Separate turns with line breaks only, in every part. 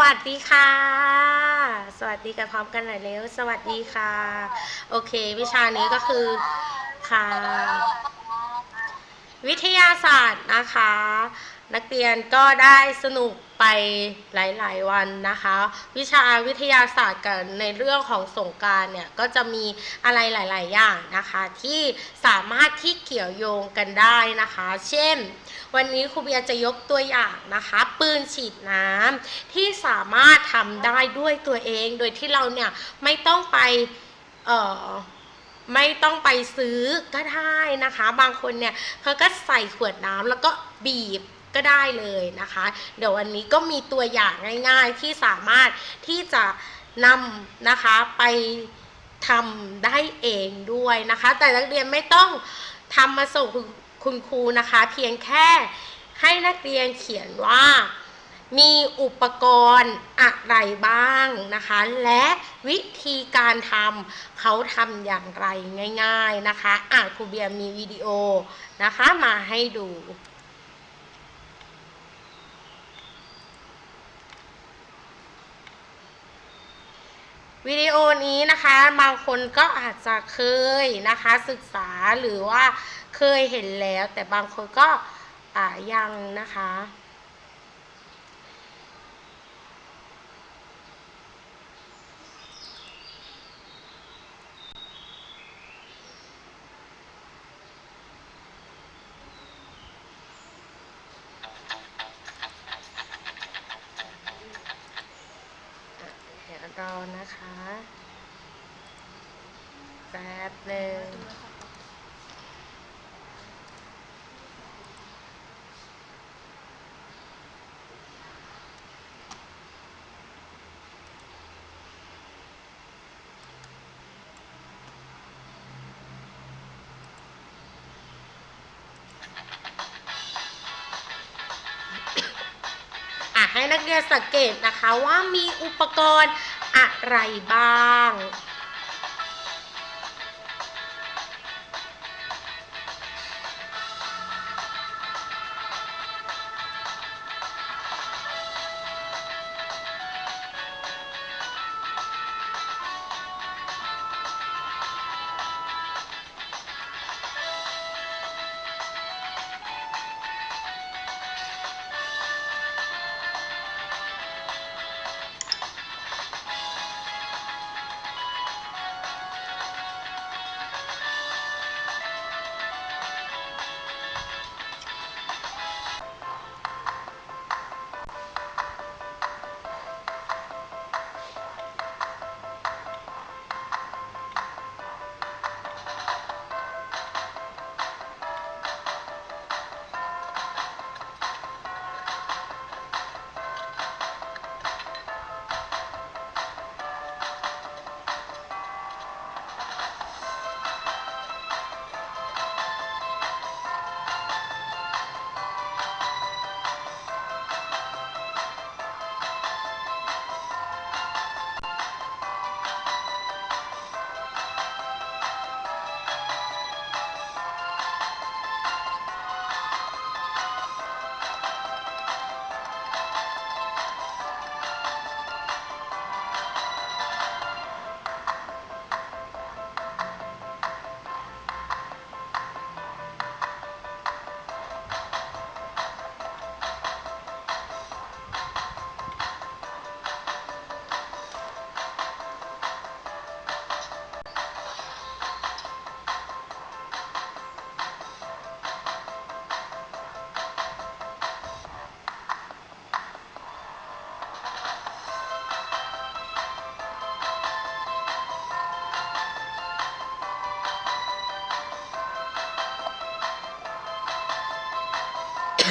วัสดีค่ะ สวัสดีกันพร้อมกันหน่อยเร็ว สวัสดีค่ะ โอเค วิชานี้ก็คือค่ะ วิทยาศาสตร์นะคะ นักเรียนก็ได้สนุกไปหลาย ๆ วันนะคะ วิชาวิทยาศาสตร์กันในเรื่องของสงการเนี่ยก็จะมีอะไรหลาย ๆ อย่างนะคะ ที่สามารถที่เกี่ยวโยงกันได้นะคะ เช่น วันนี้ครูเบียร์จะยกตัวอย่างนะคะ ปืนฉีดน้ำที่สามารถทำได้ด้วยตัวเอง โดยที่เราเนี่ยไม่ต้องไปเอ่อไม่ต้องไปซื้อก็ได้นะคะ บางคนเนี่ยเขาก็ใส่ขวดน้ำแล้วก็บีบก็ได้เลยนะคะ เดี๋ยววันนี้ก็มีตัวอย่างง่าย ๆ ที่สามารถที่จะนำนะคะไปทำได้เองด้วยนะคะ แต่นักเรียนไม่ต้องทำมาส่ง คุณครูนะคะ เพียงแค่ให้นักเรียนเขียนว่า มีอุปกรณ์อะไรบ้างนะคะ และวิธีการทำเขาทำอย่างไรง่าย ๆนะคะ อะครูเบียมีวิดีโอนะคะมาให้ดูวิดีโอนี้นะคะบางคนก็อาจจะเคยนะคะศึกษาหรือว่า เคยเห็นแล้ว แต่บางคนก็ยังนะคะ เดี๋ยวรอนะคะแป๊บหนึ่ง ให้นักเรียนสังเกตนะคะว่ามีอุปกรณ์อะไรบ้าง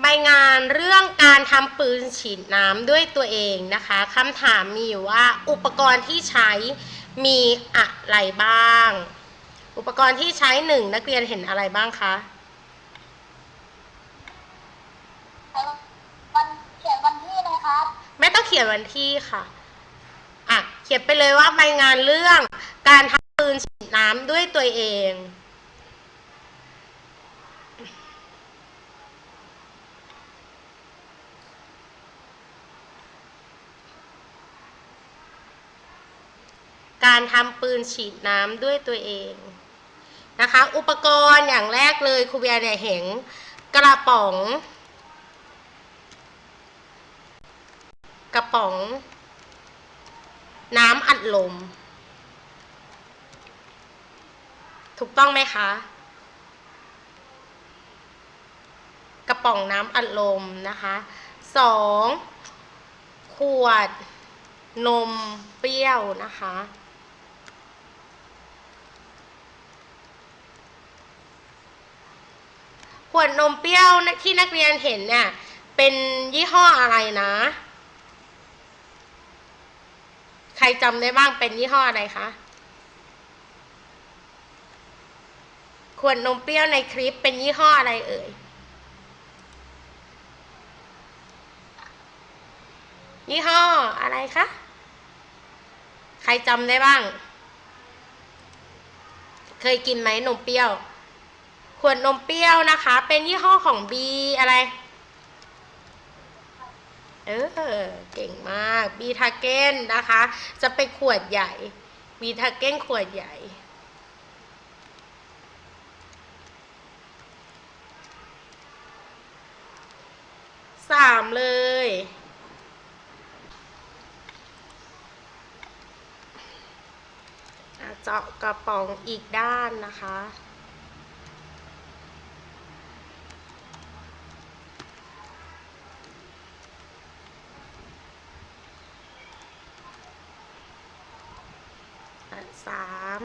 ใบงานเรื่องการทำปืนฉีดน้ำด้วยตัวเองนะคะคำถามมีอยู่ว่าอุปกรณ์ที่ใช้มีอะไรบ้าง อุปกรณ์ที่ใช้หนึ่งนักเรียนเห็นอะไรบ้างคะ
วันเขียนวันที่เลยครับ
ไม่ต้องเขียนวันที่ค่ะอะ เขียนไปเลยว่าใบงานเรื่องการทำปืนฉีดน้ำด้วยตัวเอง การทำปืนฉีดน้ำด้วยตัวเองนะคะ อุปกรณ์อย่างแรกเลยครูเบียร์เนี่ยเห็นกระป๋อง กระป๋อง น้ำอัดลม ถูกต้องไหมคะ กระป๋องน้ำอัดลมนะคะสองขวดนมเปรี้ยวนะคะ ขวดนมเปรี้ยวที่นักเรียนเห็นเนี่ยเป็นยี่ห้ออะไรนะ ใครจำได้บ้างเป็นยี่ห้ออะไรคะขวดนมเปรี้ยวในคลิปเป็นยี่ห้ออะไรเอ่ย ยี่ห้ออะไรคะ ใครจำได้บ้าง เคยกินไหมนมเปรี้ยว ขวดนมเปรี้ยวนะคะ เป็นยี่ห้อของบีอะไร เออ เก่งมากบีทาเก้นนะคะ จะเป็นขวดใหญ่บีทาเก้นขวดใหญ่สามเลยเจาะกระป๋องอีกด้านนะคะสาม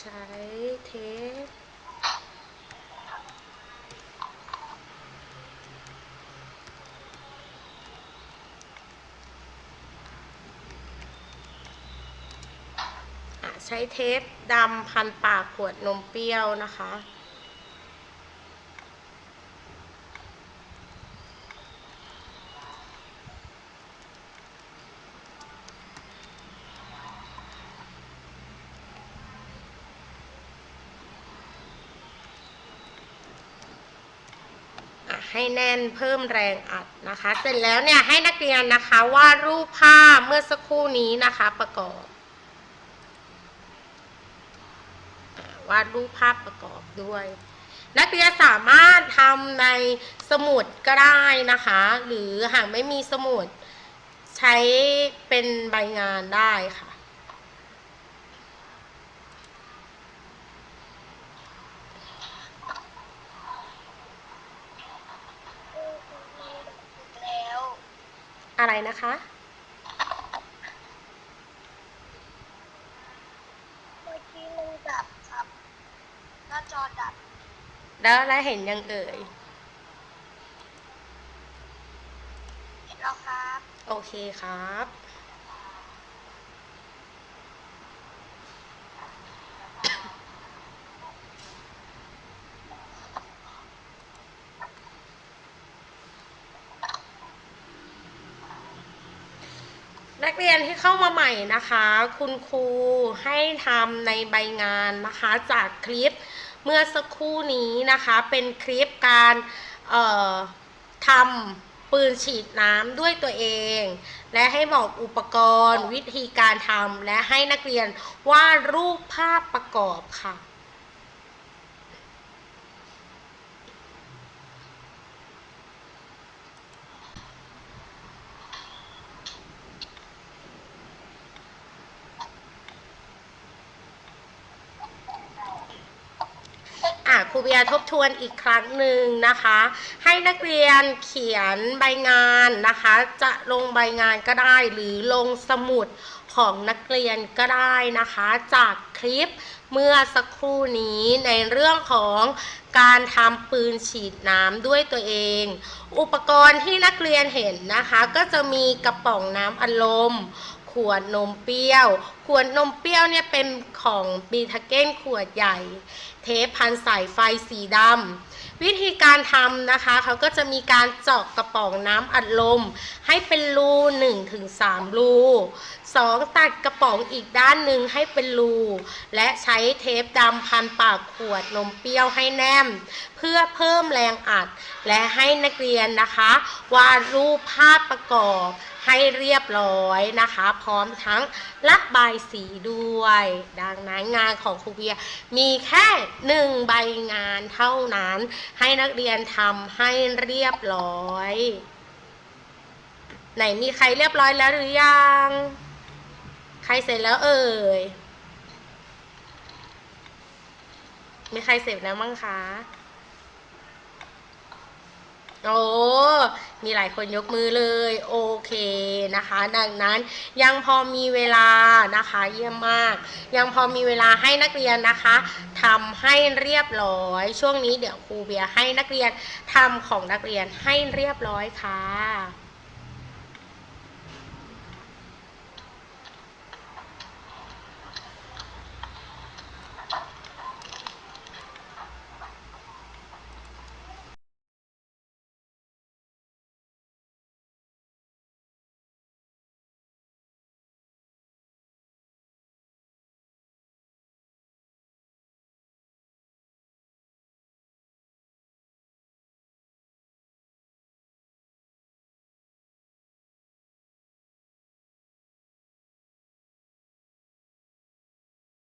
ใช้เทปอะใช้เทปดำพันปากขวดนมเปรี้ยวนะคะ ให้แน่นเพิ่มแรงอัดนะคะ เสร็จแล้วเนี่ยให้นักเรียนนะคะวาดรูปภาพเมื่อสักครู่นี้นะคะประกอบวาดรูปภาพประกอบด้วย นักเรียนสามารถทำในสมุดก็ได้นะคะ หรือหากไม่มีสมุดใช้เป็นใบงานได้ค่ะ
แล้ว
อะไรนะคะ
เมื่อกี้มันดับครับ หน้าจอดับ
แล้วอะไรเห็นยังเอ่ย
เห็นแล้วครับ
โอเคครับ นักเรียนที่เข้ามาใหม่นะคะ คุณครูให้ทำในใบงานนะคะจากคลิปเมื่อสักครู่นี้นะคะเป็นคลิปการทำปืนฉีดน้ำด้วยตัวเอง และให้บอกอุปกรณ์วิธีการทำและให้นักเรียนวาดรูปภาพประกอบค่ะ เตียทบทวนอีกครั้งหนึ่งนะคะ ให้นักเรียนเขียนใบงานนะคะ จะลงใบงานก็ได้หรือลงสมุดของนักเรียนก็ได้นะคะ จากคลิปเมื่อสักครู่นี้ในเรื่องของการทำปืนฉีดน้ำด้วยตัวเอง อุปกรณ์ที่นักเรียนเห็นนะคะ ก็จะมีกระป๋องน้ำอัดลมขวดนมเปรี้ยว ขวดนมเปรี้ยวเนี่ยเป็นของบีทาเก้นขวดใหญ่ เทปพันสายไฟสีดำวิธีการทำนะคะเขาก็จะมีการเจาะกระป๋องน้ำอัดลม ให้เป็นรู1ถึง3รู 2. ตัดกระป๋องอีกด้านหนึ่งให้เป็นรู และใช้เทปดำพันปากขวดนมเปรี้ยวให้แน่นเพื่อเพิ่มแรงอัด และให้นักเรียนนะคะ วาดรูปภาพประกอบ ให้เรียบร้อยนะคะ พร้อมทั้งระบายสีด้วย ดังนั้นงานของครูเบียมีแค่หนึ่งใบงานเท่านั้น ให้นักเรียนทำให้เรียบร้อย ไหนมีใครเรียบร้อยแล้วหรือยัง ใครเสร็จแล้วเอ่ยมีใครเสร็จแล้วมั้งคะ โอ้มีหลายคนยกมือเลยโอเคนะคะ ดังนั้นยังพอมีเวลานะคะเยี่ยมมาก ยังพอมีเวลาให้นักเรียนนะคะทำให้เรียบร้อย ช่วงนี้เดี๋ยวครูเบียให้นักเรียนทำของนักเรียนให้เรียบร้อยค่ะ